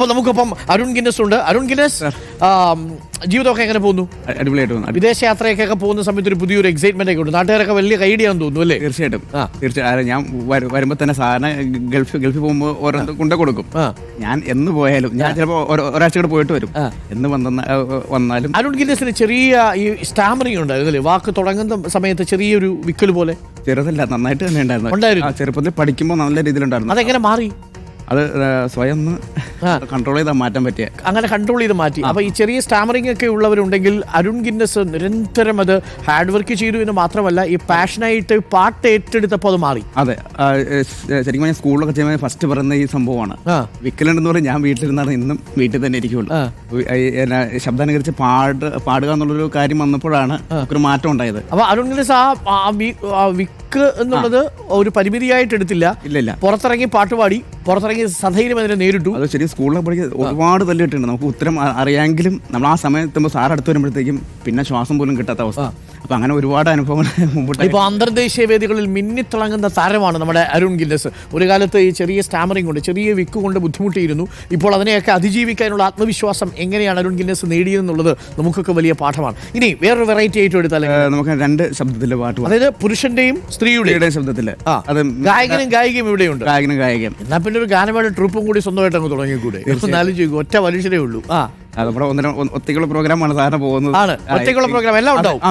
അപ്പൊ നമുക്കിപ്പം അരുൺ ഗിന്നസ് ഉണ്ട്. അരുൺ ഗിന്നസ് ജീവിതമൊക്കെ എങ്ങനെ പോകുന്നു? അടിപൊളിയായിട്ട് വിദേശ യാത്രയൊക്കെ പോകുന്ന സമയത്ത് ഒരു പുതിയൊരു എക്സൈറ്റ്മെന്റ് ഒക്കെ ഉണ്ട്. നാട്ടുകാരൊക്കെ വലിയ കൈഡിയാന്ന് തോന്നുന്നു അല്ലേ? തീർച്ചയായിട്ടും. ആ. തീർച്ചയായും ഞാൻ വരു- വരുമ്പോ തന്നെ സാധാരണ ഗൾഫ് ഗൾഫിൽ പോകുമ്പോൾ ഓരോ കൊണ്ടു കൊടുക്കും. ഞാൻ എന്ന് പോയാലും ഞാൻ ചിലപ്പോൾ ഒരാഴ്ച കൂടെ പോയിട്ട് വരും. എന്ന് വന്ന വന്നാലും അരുൺ ഗിന്നസിന് ചെറിയ ഈ സ്റ്റാമറിങ് ഉണ്ടായിരുന്നു അല്ലേ വാക്ക് തുടങ്ങുന്ന സമയത്ത് ചെറിയൊരു വിക്കൽ പോലെ? ചെറുതല്ല നന്നായിട്ട് തന്നെ ഉണ്ടായിരുന്നു. ഉണ്ടായിരുന്നു. ചെറുപ്പത്തിൽ പഠിക്കുമ്പോൾ നല്ല രീതിയിലുണ്ടായിരുന്നു. അതെങ്ങനെ മാറി? അത് സ്വയം കൺട്രോൾ ചെയ്താൽ മാറ്റാൻ പറ്റിയ. അങ്ങനെ കൺട്രോൾ ചെയ്ത് മാറ്റി. അപ്പോൾ ഈ ചെറിയ സ്റ്റാമറിംഗ് ഒക്കെ ഉള്ളവരുണ്ടെങ്കിൽ അരുൺ ഗിന്നസ് നിരന്തരം അത് ഹാർഡ് വർക്ക് ചെയ്തു എന്ന് മാത്രമല്ല ഈ പാഷനായിട്ട് പാട്ട് ഏറ്റെടുത്തപ്പോൾ അത് മാറി. അതെ ശരിക്കും ഞാൻ സ്കൂളിലൊക്കെ ചെയ്യുമ്പോൾ ഫസ്റ്റ് പറയുന്ന ഈ സംഭവമാണ്. വിക്കലുണ്ടെന്ന് പറഞ്ഞാൽ ഞാൻ വീട്ടിലിരുന്നാണ് ഇന്നും വീട്ടിൽ തന്നെ ഇരിക്കുള്ളൂ. ശബ്ദാനുകരിച്ച് പാട് പാടുക എന്നുള്ളൊരു കാര്യം വന്നപ്പോഴാണ് ഒരു മാറ്റം ഉണ്ടായത്. അപ്പോൾ അരുൺ ഗിന്നസ് ആ വിക്ക് എന്നുള്ളത് ഒരു പരിമിതിയായിട്ട് എടുത്തില്ല ഇല്ല ഇല്ല. പുറത്തിറങ്ങി പാട്ടുപാടി പുറത്തിറങ്ങി സധൈര്യം അതിനെ നേരിട്ടു. അത് ശരി സ്കൂളിലൊക്കെ പഠിക്കുക ഒരുപാട് തല്ലിട്ടുണ്ട് നമുക്ക് ഉത്തരം അറിയാമെങ്കിലും നമ്മൾ ആ സമയത്തുമ്പോൾ സാർ അടുത്ത് വരുമ്പോഴത്തേക്കും പിന്നെ ശ്വാസം പോലും കിട്ടാത്ത അവസ്ഥ. അപ്പൊ അങ്ങനെ ഒരുപാട് അനുഭവങ്ങൾ മുമ്പോട്ട് ഇപ്പൊ അന്തർദേശീയ വേദികളിൽ മിന്നിത്തിളങ്ങുന്ന താരമാണ് നമ്മുടെ അരുൺ ഗില്ലസ് ഒരു കാലത്ത് ഈ ചെറിയ സ്റ്റാമറിംഗ് കൊണ്ട് ചെറിയ വിക്ക് കൊണ്ട് ബുദ്ധിമുട്ടിയിരുന്നു. ഇപ്പോൾ അതിനെയൊക്കെ അതിജീവിക്കാനുള്ള ആത്മവിശ്വാസം എങ്ങനെയാണ് അരുൺ ഗില്ലസ് നേടിയതെന്നുള്ളത് നമുക്കൊക്കെ വലിയ പാഠമാണ്. ഇനി വേറൊരു വെറൈറ്റി ആയിട്ട് എടുത്താൽ നമുക്ക് രണ്ട് ശബ്ദത്തിലെ പാട്ട് പാടാം. അതായത് പുരുഷന്റെയും സ്ത്രീയുടെയും. ശബ്ദത്തിൽ അത് ഗായകനും ഗായികയും ഇവിടെയുണ്ട്. ഗായകനും ഗായികയും എന്നാ പിന്നെ ഒരു ഗാനമേള ട്രിപ്പും കൂടി സ്വന്തമായിട്ട് അങ്ങ് തുടങ്ങിക്കൂടെ? എന്നാലും ചോദിക്കും ഒറ്റ മനുഷ്യരേ ഉള്ളൂ. ആ. നമ്മുടെ ഒന്നര ഒറ്റയ്ക്കുള്ള പ്രോഗ്രാമാണ് സാറിന് പോകുന്നത്. ആണ്. ഒറ്റയ്ക്കുള്ള പ്രോഗ്രാം എല്ലാം ഉണ്ടാവും. ആ,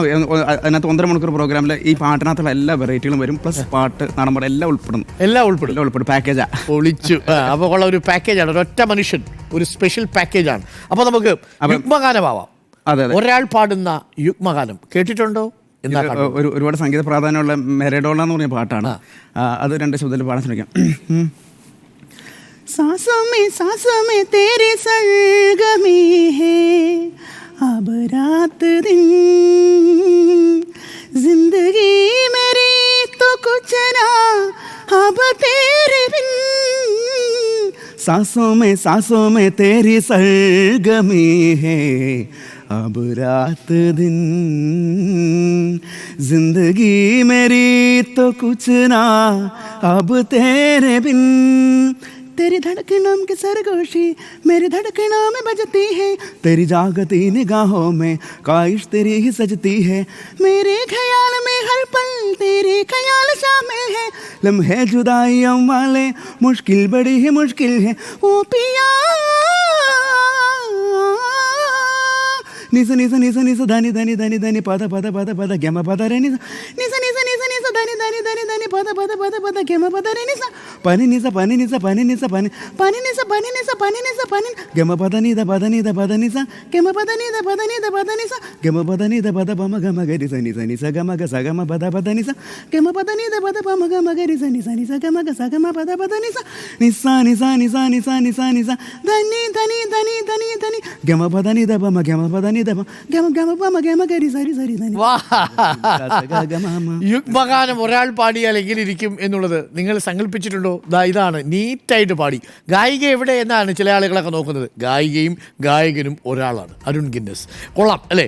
അതിനകത്ത് ഒന്നര മണിക്കൂർ പ്രോഗ്രാമിൽ ഈ പാട്ടിനകത്തുള്ള എല്ലാ വെറൈറ്റികളും വരും. പ്ലസ് പാട്ട് നാടൻപാട് എല്ലാം ഉൾപ്പെടുന്നു എല്ലാം ഉൾപ്പെടും. എല്ലാം ഉൾപ്പെടും. പാക്കേജാ പൊളിച്ചു. അപ്പോൾ ഉള്ള ഒരു പാക്കേജാണ് ഒരു ഒറ്റ മനുഷ്യൻ ഒരു സ്പെഷ്യൽ പാക്കേജാണ് അപ്പോൾ നമുക്ക് യുഗ്മഗാനമാവാം. അതെ അതെ. ഒരാൾ പാടുന്ന യുഗ്മഗാനം കേട്ടിട്ടുണ്ടോ? എന്നാ ഒരു ഒരുപാട് സംഗീത പ്രാധാന്യമുള്ള മെരഡോള എന്ന് പറഞ്ഞ പാട്ടാണ്. ആ, അത് രണ്ട് ശബ്ദത്തിൽ പാടാൻ ശ്രമിക്കാം. सांसों में सांसों में तेरे सरगमी है। अब रात दिन, ज़िंदगी मेरी तो कुछ ना। अब तेरे बिन, सांसों में सांसों में तेरी सरगमी है। अब रात दिन, ज़िंदगी मेरी तो कुछ ना। अब तेरे बिन तेरी धड़कनों की सरगोशी मेरी धड़कनों में बजती है तेरी जागती निगाहों में काइश तेरी ही सजती है मेरे ख्याल में हर पल तेरे ख्याल शामिल है लम्हे जुदाइयों वाले मुश्किल बड़ी ही मुश्किल है ओ पिया నిస నిస నిస నిస ధని ధని ధని ధని పద పద పద పద గెమ పద రే నిస నిస నిస నిస निसा धनी धनी धनी धनी पद पद पद पद घेम पद रे निसा पाणी निसा पाणी निसा पाणी निसा पाणी पाणी निसा पाणी निसा पाणी निसा पाणी घेम पद निदा पद निदा पद निसा घेम पद निदा पद निदा पद निसा घेम पद निदा पद पम घम गरी सनी सनी स गम ग स गम पद पद निसा घेम पद निदा पद पम घम गरी सनी सनी स गम ग स गम पद पद निसा निसा निसा निसा निसा निसा निसा धनी धनी धनी धनी धनी घेम पद निदा पम घेम पद निदा पम घेम घेम पम घेम गरी सरी सरी धनी वा युग बघा അവസാനം ഒരാൾ പാടിയാൽ എങ്ങനെയിരിക്കും എന്നുള്ളത് നിങ്ങൾ സങ്കല്പിച്ചിട്ടുണ്ടോ? ദാ ഇതാണ് നീറ്റായിട്ട് പാടി. ഗായിക എവിടെ എന്നാണ് ചില ആളുകളൊക്കെ നോക്കുന്നത്. ഗായികയും ഗായകനും ഒരാളാണ്. അരുൺ ഗിന്നസ്. കൊള്ളാം അല്ലേ?